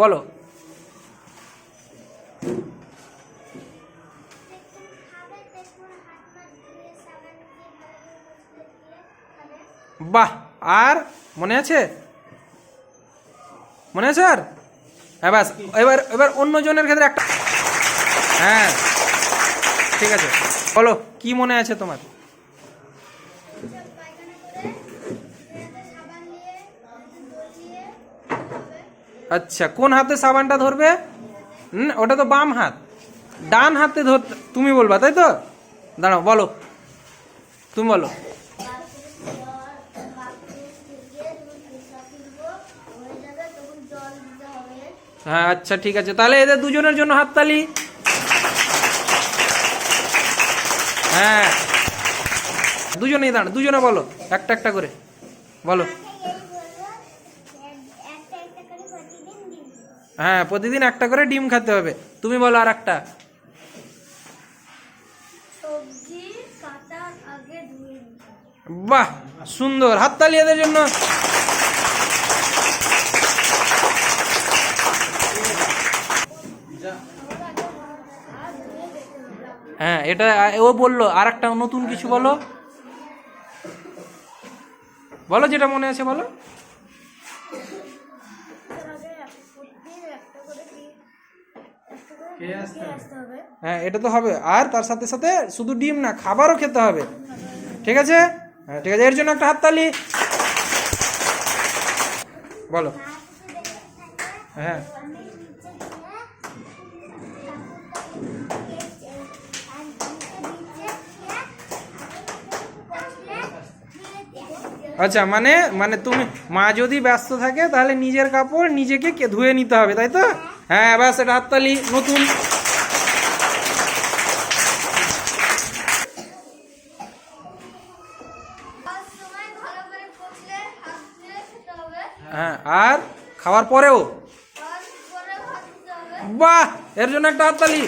বলো। বাহ, আর মনে আছে? মনে আছে আর? হ্যাঁ বাস, এবার এবার অন্য জনের ক্ষেত্রে একটা হ্যাঁ ঠিক আছে। বলো, কি মনে আছে তোমার? আচ্ছা কোন হাতে সাবানটা ধরবে? হুম, ওটা তো বাম হাত। ডান হাতে ধর তুমি বলবা তাই তো? দাঁড়াও বলো। তুমি বলো। হ্যাঁ আচ্ছা ঠিক আছে। তাহলে এদের দুজনের জন্য হাততালি হ্যাঁ। দুজনেই দাঁড়া দুজনে বলো একটা একটা করে। বলো। হ্যাঁ প্রতিদিন একটা করে ডিম খেতে হবে। তুমি বলো আর একটা। বাহ সুন্দর। হাততালি এদের জন্য। হ্যাঁ এটা ও বলল আর একটা নতুন কিছু বলো। বলো যেটা মনে আছে বলো। হ্যাঁ এটা তো হবে। আর তার সাথে সাথে শুধু ডিম না খাবারও খেতে হবে। ঠিক আছে? হ্যাঁ ঠিক আছে। এর জন্য একটা হাততালি। বলো। হ্যাঁ। আচ্ছা মানে মানে তুমি মা যদি ব্যস্ত থাকে তাহলে নিজের কাপড় নিজেকে কে ধুয়ে নিতে হবে তাই তো? হ্যাঁ ব্যাস এটা হাততালি নতুন। হ্যাঁ আর খাওয়ার পরেও? বাহ এর জন্য একটা হাততালি।